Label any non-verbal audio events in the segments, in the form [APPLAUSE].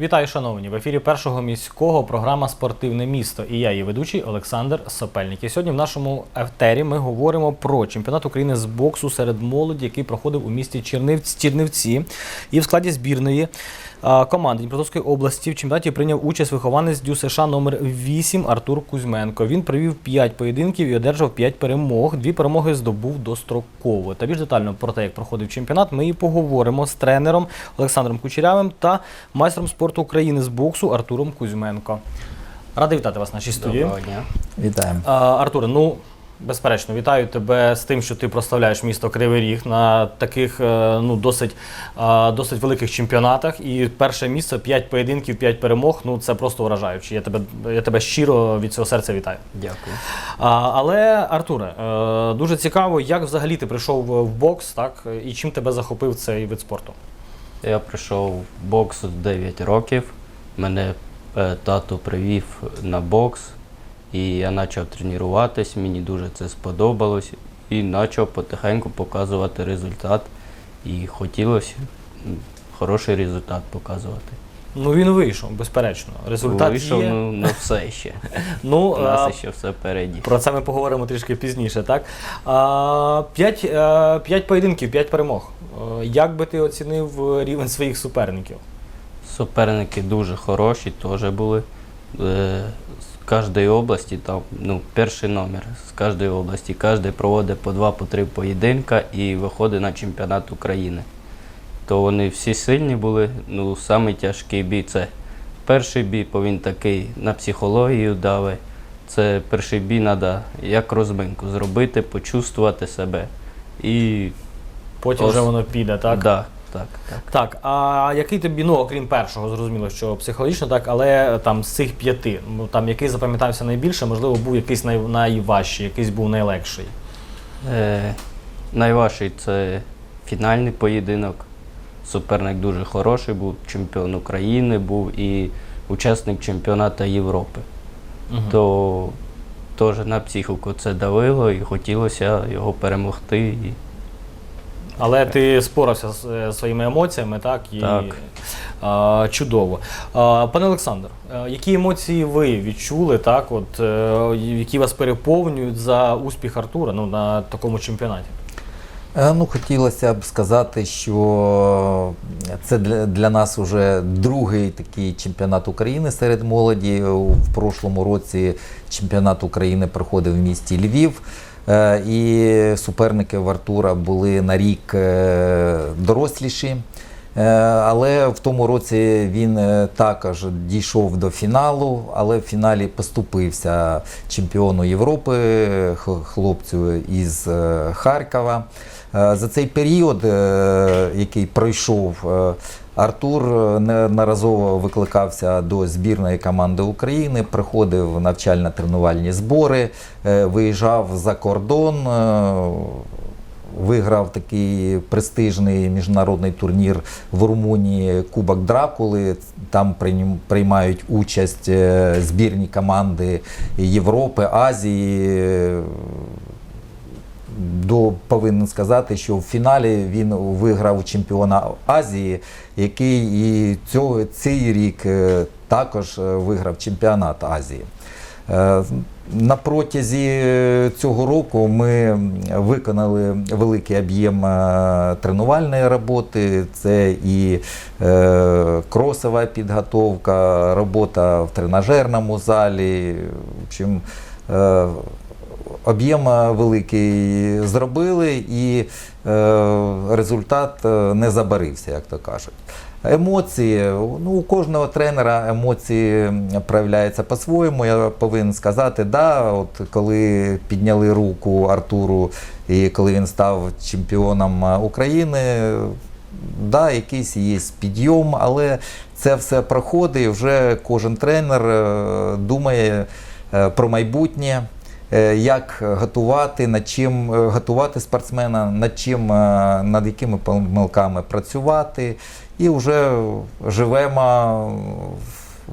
Вітаю, шановні! В ефірі першого міського програма Спортивне місто. І я, її ведучий Олександр Сопельник. І сьогодні в нашому ефтері ми говоримо про чемпіонат України з боксу серед молоді, який проходив у місті Чернівці. Чернівці. І в складі збірної команди Дніпропетровської області в чемпіонаті прийняв участь вихованець Дю США номер 8 Артур Кузьменко. Він провів 5 поєдинків і одержав 5 перемог. Дві перемоги здобув достроково. Та більш детально про те, як проходив чемпіонат, ми і поговоримо з тренером Олександром Кучерявим та майстром спорту України з боксу Артуром Кузьменко. Радий вітати вас в нашій студії. Доброго дня. Вітаємо. А, Артуре, ну безперечно, вітаю тебе з тим, що ти прославляєш місто Кривий Ріг на таких е, ну, досить, досить великих чемпіонатах. І перше місце 5 поєдинків, 5 перемог. Ну це просто вражаюче. Я тебе, я тебе щиро від цього серця вітаю. Дякую. А, але, Артуре, е, дуже цікаво, як взагалі ти прийшов в в бокс, так? І чим тебе захопив цей вид спорту? Я прийшов в бокс 9 років. Мене е, тато привів на бокс, і я почав тренуватись, мені дуже це сподобалось. І почав потихеньку показувати результат. І хотілося хороший результат показувати. Ну він вийшов, безперечно. Результат Вийшов є. ну, на все ще. [LAUGHS] Ну, У а, нас ще все впереді. Про це ми поговоримо трішки пізніше, так? А, п'ять, е, п'ять поєдинків, п'ять перемог. Е, Як би ти оцінив рівень своїх суперників? Суперники дуже хороші, теж були. Е, З кожної області, там, ну, перший номер з кожної області. Кожен проводить по два, по три поєдинка і виходить на чемпіонат України. То вони всі сильні були. Ну, самий тяжкий бій це перший бій, бо він такий на психологію дави. Це перший бій треба як розминку зробити, почувствувати себе. І Потім Ос- вже воно піде, так? Да, так, так. Так, а який тобі, ну окрім першого, зрозуміло, що психологічно, так, але там з цих п'яти, ну там який запам'ятався найбільше, можливо, був якийсь най, найважчий, якийсь був найлегший. Е, найважчий це фінальний поєдинок. Суперник дуже хороший був, чемпіон України був і учасник чемпіонату Європи. Мгм. То теж на психіку це давило і хотілося його перемогти. І Але ти спорався з е, своїми емоціями, так? І, Так. А, чудово. А, пане Олександр, е, які емоції ви відчули, так, от, е, які вас переповнюють за успіх Артура ну, на такому чемпіонаті? Е, Ну, хотілося б сказати, що це для, для нас вже другий такий чемпіонат України серед молоді. В прошлому році чемпіонат України проходив в місті Львів. Е, І суперники в Артура були на рік е, доросліші. Але в тому році він також дійшов до фіналу, але в фіналі поступився чемпіону Європи, хлопцю із Харкова. Е, За цей період, е, який пройшов, е, Артур неодноразово викликався до збірної команди України, приходив навчально-тренувальні збори, виїжджав за кордон. Виграв такий престижний міжнародний турнір в Румунії Кубок Дракули. Там прийм- приймають участь збірні команди Європи, Азії. До, повинен сказати, що в фіналі він виграв чемпіона Азії, який і цього, цей рік е, також е, виграв чемпіонат Азії. Е, На протязі цього року ми виконали великий об'єм тренувальної роботи. Це і кросова підготовка, робота в тренажерному залі. В общем, об'єм е, великий зробили, і е, результат е, не забарився, як то кажуть. Емоції, ну у кожного тренера емоції проявляються по-своєму. Я повинен сказати, да, от коли підняли руку Артуру і коли він став чемпіоном України, да, якийсь є підйом, але це все проходить. Вже кожен тренер думає про майбутнє. Е, Як готувати, над чим е, готувати спортсмена, над чим, е, над якими помилками працювати, і вже живемо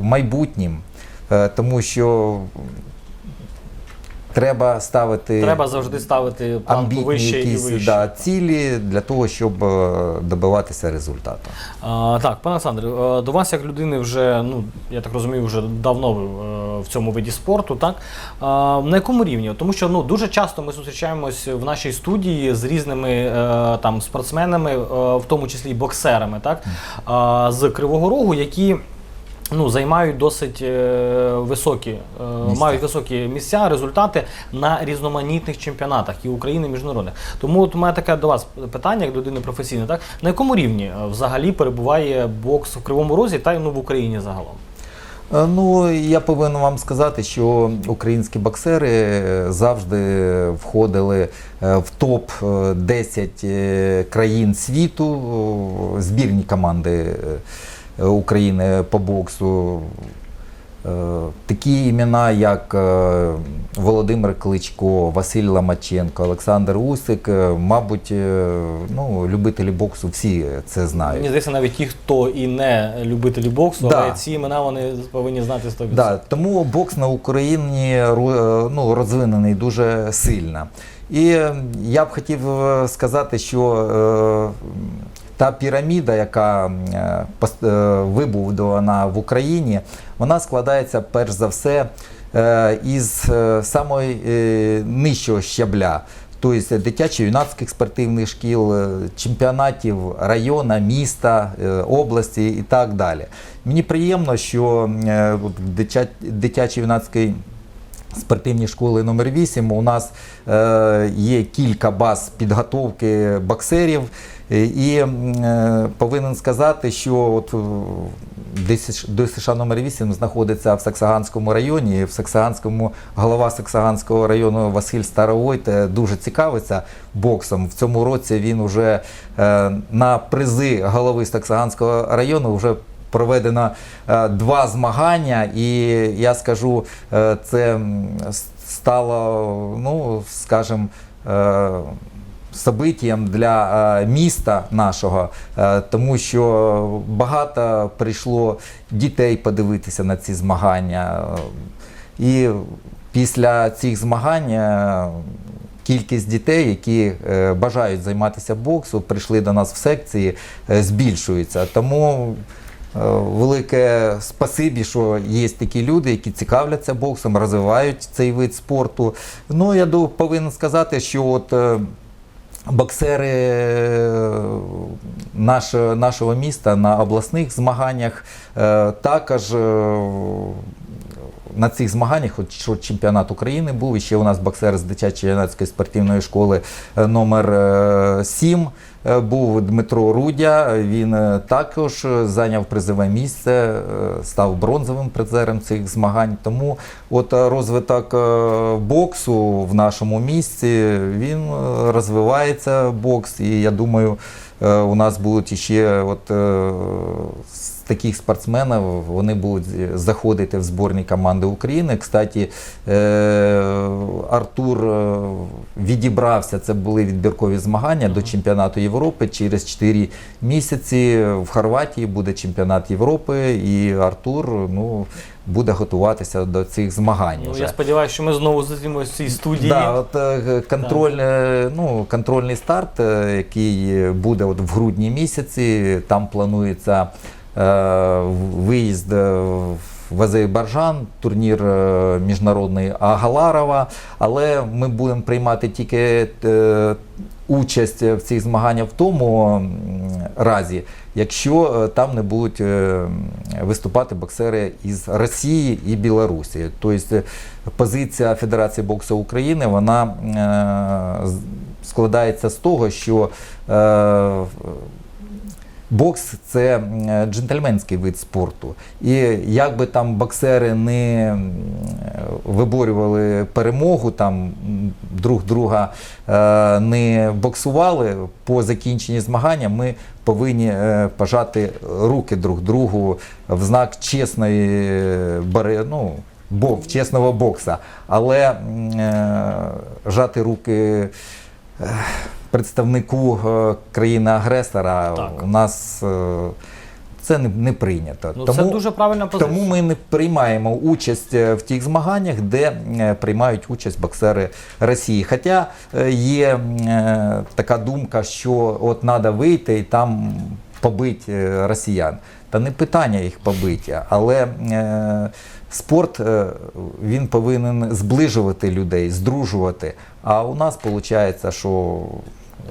в майбутнім, тому що треба ставити Треба завжди ставити планку вище і вище. да, цілі для того, щоб е, добиватися результату. А, так, пане Олександре, е, до вас як людини вже, ну я так розумію, вже давно ви е, в цьому виді спорту, так? А, на якому рівні? Тому що ну дуже часто ми зустрічаємось в нашій студії з різними там спортсменами, в тому числі й боксерами, так? А, з Кривого Рогу, які. Ну, займають досить е, високі, е, Місця. мають високі місця, результати на різноманітних чемпіонатах і України, і міжнародних. Тому от у мене таке до вас питання, як до людини професійної, так на якому рівні е, взагалі перебуває бокс в Кривому Розі та й ну в Україні загалом? Е, Ну, я повинен вам сказати, що українські боксери завжди входили в топ е, 10 е, країн світу, збірні команди України по боксу. Е, Такі імена, як е, Володимир Кличко, Василь Ломаченко, Олександр Усик, е, мабуть, е, ну, любителі боксу всі це знають. Мені здається, навіть ті, хто і не любителі боксу, Да. але ці імена вони повинні знати 100%. Да, тому бокс на Україні е, ну, розвинений дуже сильно. І е, я б хотів е, сказати, що е, та піраміда, яка е, е, вибудована в Україні, вона складається перш за все е, із самої е, нижчого щабля. Тобто дитячо-юнацьких спортивних шкіл, чемпіонатів району, міста, області і так далі. Мені приємно, що е, от в дитя- дитячо-юнацькій спортивній школи номер 8 у нас е, є кілька баз підготовки боксерів. Е, І е, повинен сказати, що от ДСШ номер 8 знаходиться в Саксаганському районі. В Саксаганському голова Саксаганського району Василь Старовойт дуже цікавиться боксом. В цьому році він вже на призи голови Саксаганського району вже проведено е, два змагання, і я скажу, е, це стало, ну, скажімо, е, событієм для міста нашого, тому що багато прийшло дітей подивитися на ці змагання. І після цих змагань кількість дітей, які бажають займатися боксом, прийшли до нас в секції, збільшується. Тому велике спасибі, що є такі люди, які цікавляться боксом, розвивають цей вид спорту. Ну, я повинен сказати, що от. е, Боксери е, нашого міста на обласних змаганнях е, також е, на цих змаганнях, що чемпіонат України був, і ще у нас боксер з дитячої юнацької спортивної школи е, номер 7 був Дмитро Рудя. Він е, також е, зайняв призове місце, е, став бронзовим призером цих змагань. Тому от е, розвиток е, боксу в нашому місті він е, розвивається бокс, і я думаю, е, у нас будуть ще от е, таких спортсменів вони будуть заходити в зборні команди України. Кстати, е, Артур е, відібрався. Це були відбіркові змагання до чемпіонату Європи. Через 4 місяці в Хорватії буде чемпіонат Європи, і Артур ну, буде готуватися до цих змагань. Ну, вже. я сподіваюся, що ми знову в цій студії. Да, от, е, контроль, е, ну, контрольний старт, е, який буде от в грудні місяці, там планується е, виїзд е, в Азербайджан, турнір е, міжнародний Агаларова, але ми будемо приймати тільки участь в цих змаганнях в тому разі, якщо там не будуть виступати боксери із Росії і Білорусі. Тобто позиція Федерації боксу України вона складається з того, що Бокс це джентльменський вид спорту. І як би там боксери не виборювали перемогу, там друг друга е, не боксували, по закінченні змагання ми повинні е, пожати руки друг другу в знак чесної е, ну, бо, чесного бокса. Але е, жати руки. Представнику е, країни-агресора у нас е, Це не, не прийнято. Ну, це дуже правильна позиція. Тому ми не приймаємо участь е, в тих змаганнях, де приймають участь боксери Росії. Хоча є е, така думка, що от треба вийти і там побити росіян. Та не питання їх побиття, але е, спорт е, він повинен зближувати людей, здружувати. А у нас виходить, що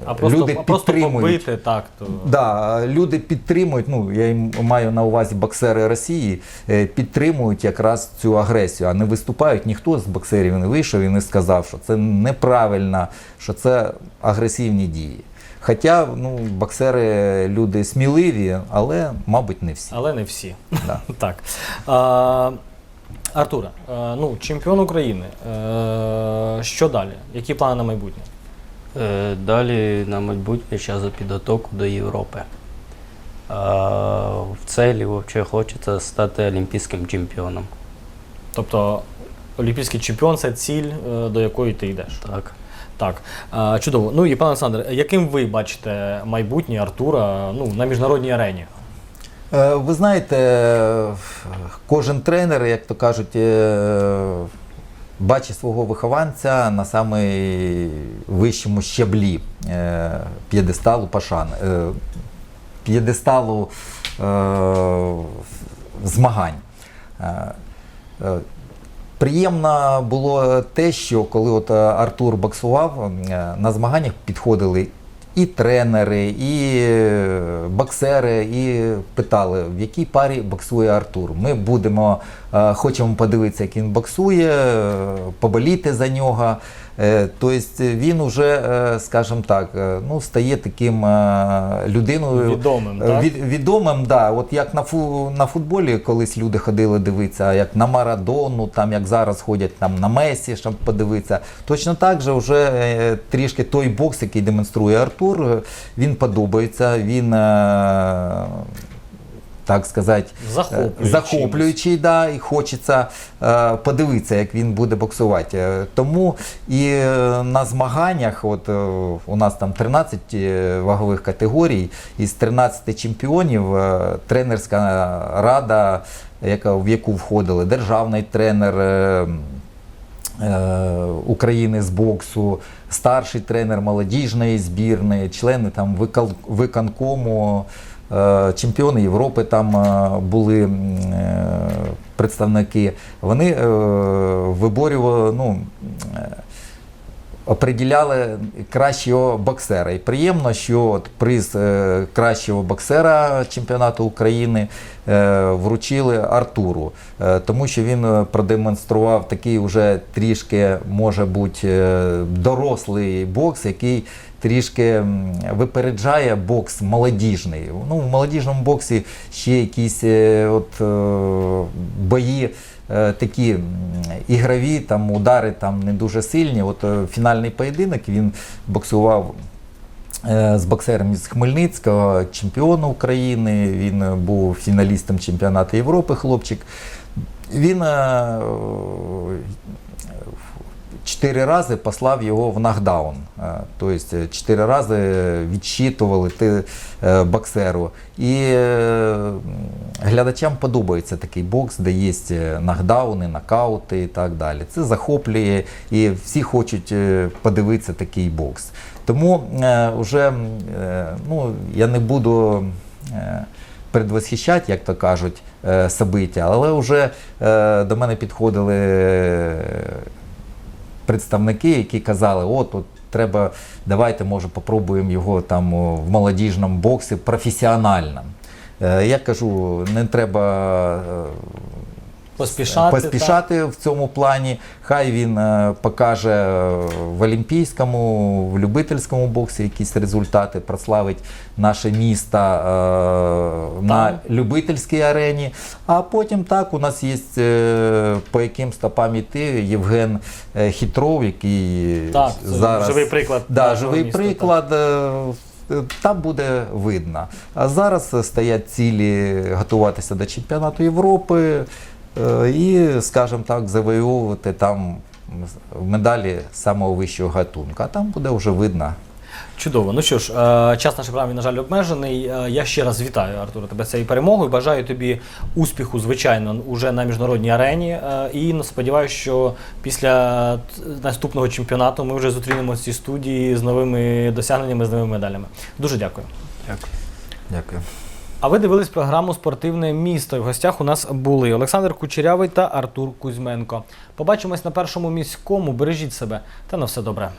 А просто, люди просто підтримують. побити так, то Да, люди підтримують. Ну я їм маю на увазі боксери Росії, е, підтримують якраз цю агресію, а не виступають. Ніхто з боксерів не вийшов і не сказав, що це неправильно, що це агресивні дії. Хоча ну, боксери люди сміливі, але, мабуть, не всі. але не всі. Да. [LAUGHS] Так. А, Артура, е, ну, чемпіон України. Е, Що далі? Які плани на майбутнє? Е, Далі на майбутнє зараз за підготовку до Європи. А в целі взагалі хочеться стати олімпійським чемпіоном. Тобто, олімпійський чемпіон це ціль, е, до якої ти йдеш. Так. Так, Е, чудово. Ну і пане Олександр, яким ви бачите майбутнє Артура ну, на міжнародній арені? Е, Ви знаєте, е, кожен тренер, як то кажуть, е, бачить свого вихованця на найвищому щаблі е, п'єдесталу пашан, е, п'єдесталу е, змагань. Приємно було те, що коли от Артур боксував, на змаганнях підходили і тренери, і е, боксери, і питали, в якій парі боксує Артур. Ми будемо, е, хочемо подивитися, як він боксує, е, поболіти за нього. Е, Тобто він уже, е, скажімо так, е, ну, стає таким людиною Відомим, так? Від, відомим, да. От як на фу, на футболі колись люди ходили дивитися, як на Марадону, там як зараз ходять там на Месі, щоб подивитися. Точно так же вже трішки той бокс, який демонструє Артур, він подобається, він. Е, так сказати, Захоплюючий. захоплюючий, да, і хочеться е, подивитися, як він буде боксувати. Е, Тому і е, на змаганнях, от е, у нас там 13 е, вагових категорій, із 13 чемпіонів е, тренерська рада, яка, в яку входили державний тренер. е, е, України з боксу, старший тренер молодіжної збірної, члени там виконкому, е, чемпіони Європи там е, були е, представники. Вони е, виборювали, ну, оприділяли кращого боксера. І приємно, що от приз е, кращого боксера чемпіонату України е, вручили Артуру, е, тому що він продемонстрував такий уже трішки, може бути, дорослий бокс, який трішки випереджає бокс молодіжний. Ну, в молодіжному боксі ще якісь от, бої такі ігрові, там удари там не дуже сильні. От е, фінальний поєдинок він боксував. е, З боксером із Хмельницького, чемпіон України, він е, був фіналістом чемпіонату Європи, хлопчик. Він е, чотири рази послав його в нокдаун. Е, Тобто е, чотири рази відчитували ти, е, боксеру. І глядачам подобається такий бокс, де є нокдауни, нокаути і так далі. Це захоплює і всі хочуть подивитися такий бокс. Тому вже ну, я не буду. предвосхищати, як то кажуть, собиття, але вже до мене підходили представники, які казали, от, от треба, давайте, може, попробуємо його там в молодіжному боксі професіонально. Е, Я кажу, не треба Поспішати. поспішати в цьому плані. Хай він е, покаже е, в олімпійському, в любительському боксі якісь результати, прославить наше місто е, на любительській арені. А потім так у нас є по яким стопам іти Євген Хітров, який Так, це зараз живий приклад Да, живий міста, приклад. е, Там буде видно. А зараз стоять цілі готуватися до чемпіонату Європи і, скажімо так, завоювати там медалі самого вищого гатунку. А там буде вже видно. Чудово. Ну що ж, е, час нашої програми, на жаль, обмежений. Е, Я ще раз вітаю, Артура, тебе з цією перемогою. Бажаю тобі успіху, звичайно, уже на міжнародній арені. Е, І ну, сподіваюся, що після наступного чемпіонату ми вже зустрінемося в цій студії з новими досягненнями, з новими медалями. Дуже дякую. Дякую. Дякую. А ви дивились програму Спортивне місто. В гостях у нас були Олександр Кучерявий та Артур Кузьменко. Побачимось на першому міському. Бережіть себе та на все добре.